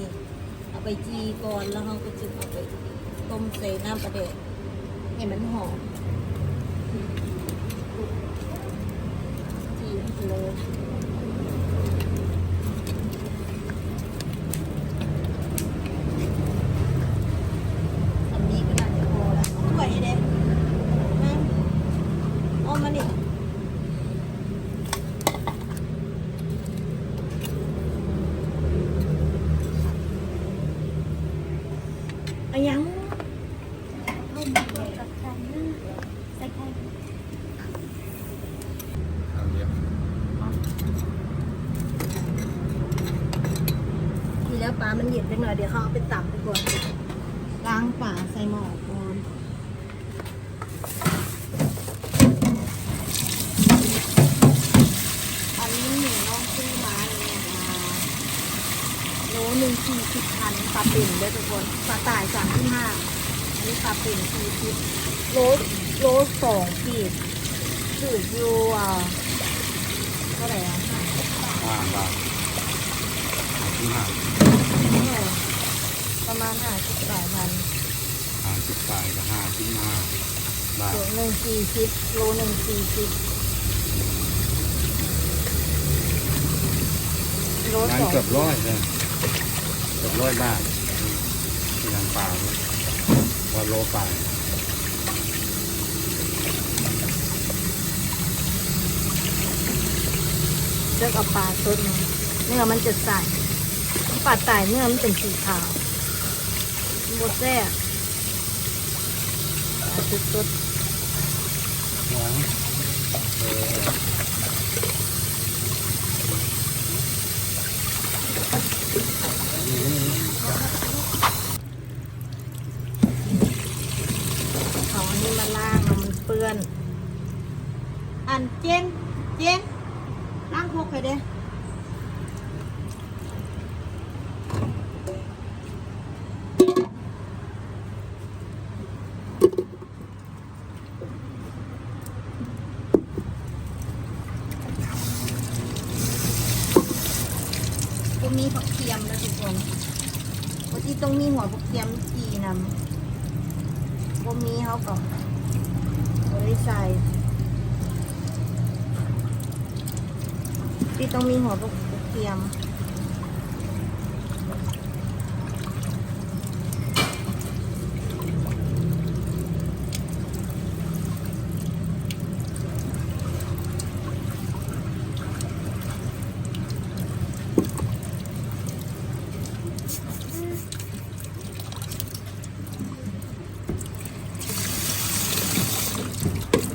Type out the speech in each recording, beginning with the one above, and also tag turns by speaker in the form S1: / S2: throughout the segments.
S1: นี่ เอาไปจีก่อนแล้วเขาก็จึงเอาไปต้มใส่น้ำประเดะให้มันหอมจีเลย อันนี้ก็น่าจะพอละถ้วยเด็ดนะเอามานี่เอายัง
S2: ร่มเปิดกับกันนะใส่ไข่
S3: เอาเยอะ
S1: ทีแล้วปลามันเย็นไปหน่อยเดี๋ยวเขาเอาไปตับไปก่อนล้างป่าใส่หม้อก่อนอันนี้หนูน้องซื้อมาเนี่ยนะโล หนึ่งสี่สิบพันปลาปิ่นด้วยทุกคนปลาตายสามที่ห้าอันนี้ปลาปิ่นสี่สิบโลโลสองขีดถืออยู่อ่าเท่าไหร่อะ
S3: ห้าบาทห้าสิบห้า
S1: เนี่ยประมาณห้าสิบแปดพัน
S3: ห้าสิบแปดกับห้าสิบห้าบาท
S1: โลหนึ่งสี่สิบโลหนึ่งสี่สิบโล
S3: งาน
S1: สอง
S3: เกือบร้อยเลย เกือบร้อยบาทที่งานป่าเลยวันโลป่า
S1: เลือกเอาปลาสดมาเนื้อมันจะใสปลาตายเนื้อมันเป็นสีขาวมันบดแซ่บปลาสดสด
S3: เออ
S1: ๆเอาอันนี้มาล้างมันเปื้อน อันเจนเจนล้างพวกไปเด้ ที่ต้องมีหัวผักเทียมจีนำบ่มีเขาก็บริใส่ที่ต้องมีหัวพวกเทียม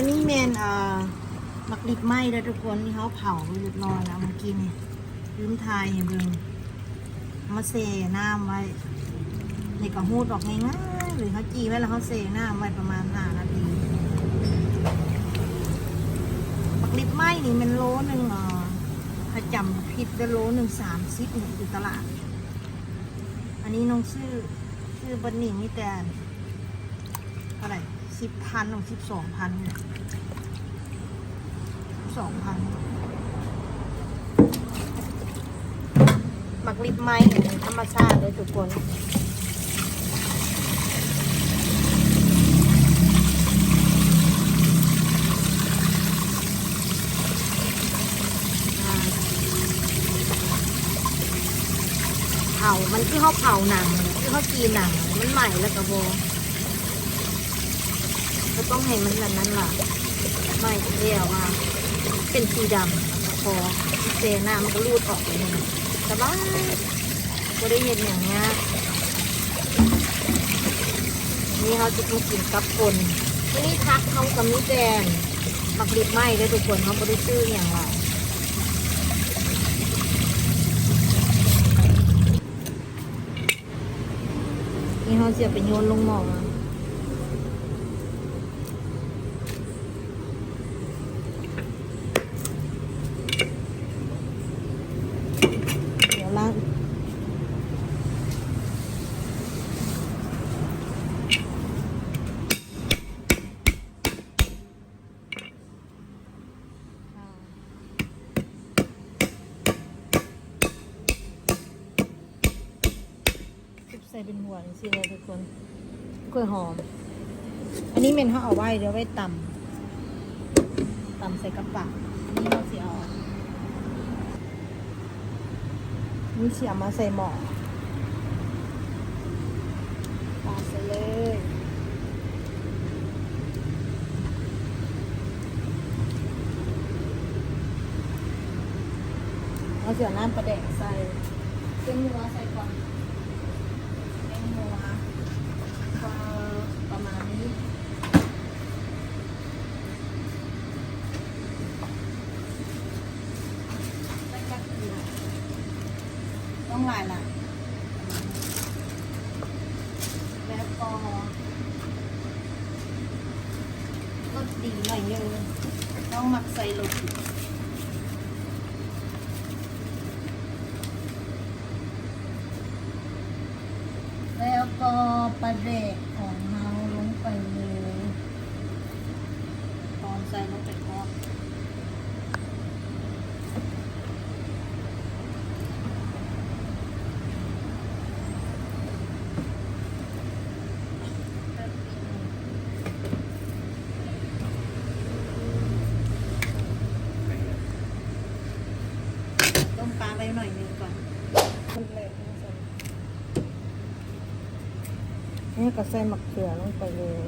S1: อันนี้แมักดิบไหมแล้วทุกคนที่เขาเผาไปเรียบร้อยแล้วมากินลืมทายให้เบิ่งมาเซน้ำไว้นี่ก็หูดออกง่ายๆหรือเขาจีไว้แล้วเขาเซน้ำไว้ประมาณห้านาทีมักดิบไหมนี่มันโลหนึ่งอ่าถ้าจำผิดจะโลหนึ่งสามสิบอยู่ตลาด อันนี้น้องชื่อชื่อบันนี่มีแต่เท่าไรสิบพันหรือสิบสองพันเนี่ย สองพันหมักลิบไม้ธรรมชาติเลยทุกคนเผามันคือเขาเผาหนังคือเขากีหนัง มันใหม่แล้วก็โบก็ต้องให้มันแบบนั้นล่ะไม่เรียวว่า เป็นสีดำพอเซน้ำมันก็รูดออกไปเลยสบายก็ได้เห็นอย่างเงี้ยนี่เขาจะมากินกับคนวันนี้ทักเขากับมิแดงมักดิบไหมได้ทุกคนเขาไม่ได้ซื้ออย่างไรนี่เขาเสียไปโยนลงหม้อมา เดี๋ยวล้าง ใส่เป็นหัวนี่สิเลยทุกคนกล้วยหอม อันนี้เมนเขาเอาไว้เดี๋ยวไว้ตำตำใส่กระป๋าอันนี้เราสิเอานี่เสียมาใส่หม้อปาใส่เลยเอาเสือน้ำประแดกใส่เส้นหัวใส่ก่อนเส้นหัวพอประมาณนี้แล้วก็เกลือต้องหลายละแล้วก็ร สดีหน่อยนึงต้องหมักใส่ลงแล้วก็ประเดกของเฮาลงไปเลยตอนใส่ลงไปก่อนต้มปลาไปหน่อยหนึงก่อนนี่ ก็ใส่มะเขือลงไปเลย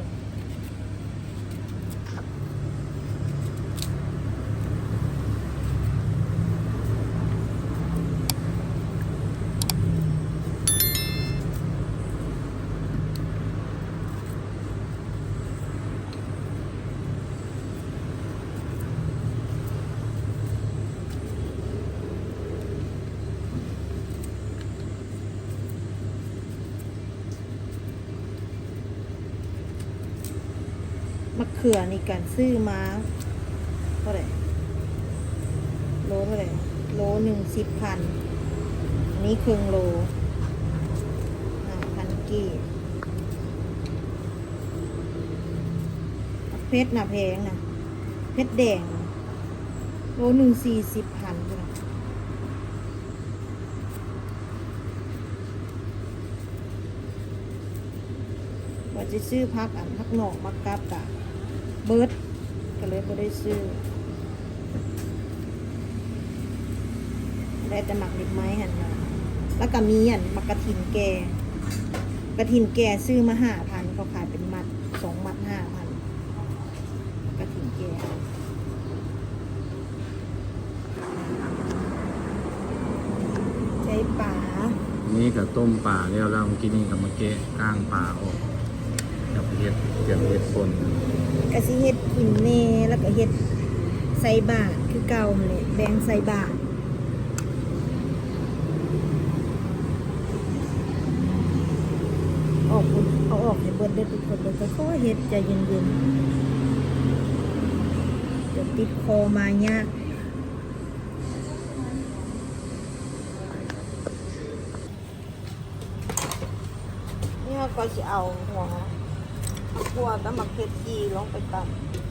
S1: ะเขือนี่การซื้อมาเท่าไหร่โลเท่าไหร่โลหนึ่งสิบพันอันนี้ครึ่งโลพันกีบเพชรนะแพงนะเพชรแดง โลหนึ่งสี่สิบพันใช่ไหมว่าจะซื้อพักอันพักหนอกมักกับกะ เบิร์ดก็เลยไม่ได้ซื้อได้แต่หมักดิบไม้หันมาแล้วก็มีอันมักกระถินแกกระถินแก่ซื้อมาห้าพันเขาขายเป็นมัดสองมัดห้าพันกระถินแกใช้ป่า
S3: นี่กับต้มปลาแล้วแล้วเมื่อกี้นี่กับมะเกะก้างปลาออกกับเห็ดเกี่ยวกับเห็ดปน
S1: กะสิเฮ็ดกินเน่แล้วก็เฮ็ดใส่บาทคือเก่าหั่นแหละแบงใส่บาทออกพุ่นเอาออกให้เบิดเด้อทุกคนเด้อค่อยเฮ็ดใจเย็นๆเดี๋ยวติดคอมายากนี่เราก็จะเอาหัว หัวกับมาเขือจีลงไปตำ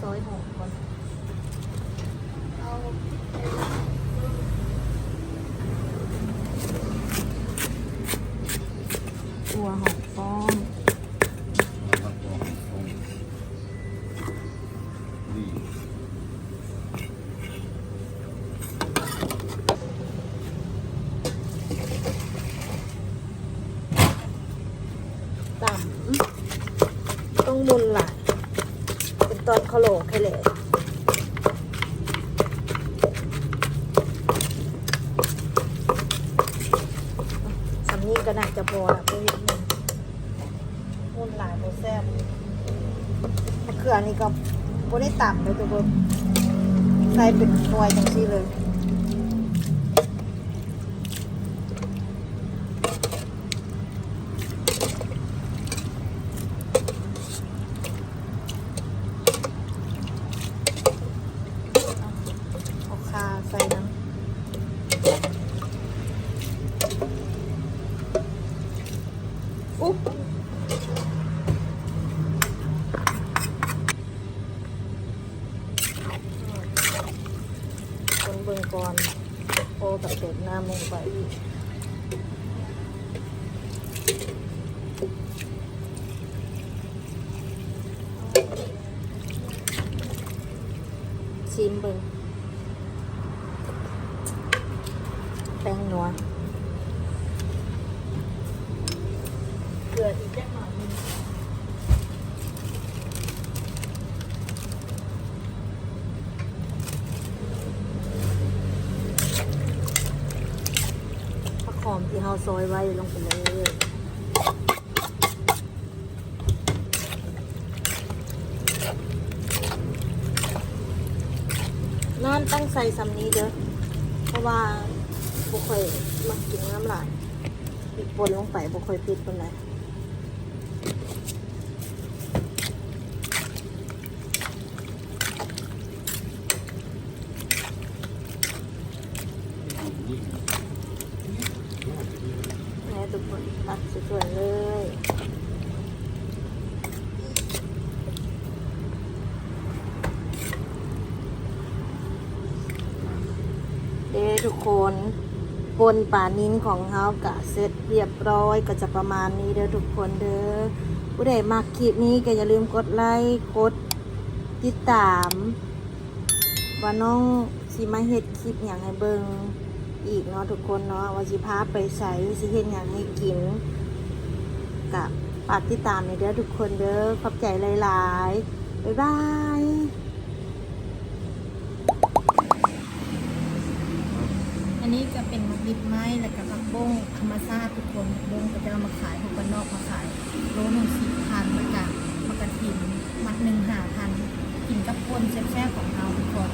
S1: ซอยหก่นตัวหอฟอ
S3: งต่ำต้องบน
S1: หลาย ตอนเขาโหลกให้เลยสำนีก็น่าจะพอละเพื่อนมันมุนหลายโบแซ่บมะเขือนี่ก็โบได้ต่ำเลยทุกคนใส่เป็นหน่วยจังซี่เลย เอาคาใส่น้ำอุ๊บคนเบิ่ง ก่อนโอกับเด็ดน้ำลงไปอีกชิมเบิ่งแป้งนัวเกลืออีกแค่หน่อยนึงผักหอมที่เรา ซอยไว้ลงไปเลยน้ำตั้งใส่สำนี้เด้อ เพราะว่าบุคคลมากินน้ำลายปิดปนลงไปบุคคลปิดปนไหนแม่ทุกคนตักสวยๆเลย เด้ ทุกคนปนป่านิ้นของเฮากะเสร็จเรียบร้อยก็จะประมาณนี้เด้อทุกคนเด้อผู้ใดมาคลิปนี้ก็อย่าลืมกดไลค์กดติดตามว่าน้องสิมาเฮ็ดคลิปอย่างให้เบิงอีกเนาะทุกคนเนาะว่าสิพาไปใส่สิเฮ็ดอย่างให้กินกับฝากติดตามในเด้อทุกคนเด้อขอบใจหลาย ๆ บ๊ายบาย นนี้จะเป็นมักดิบไม้แล้วก็ผักบุ้งธรรมชาติทุกคนบุ้งก็จะเอามาขายพวกบ้านนอกมาขายโลหนึ่งสี่พันมาจากมากระถินมัดหนึ่งห้าพันกินกับคนแซ่บๆของเราทุกคน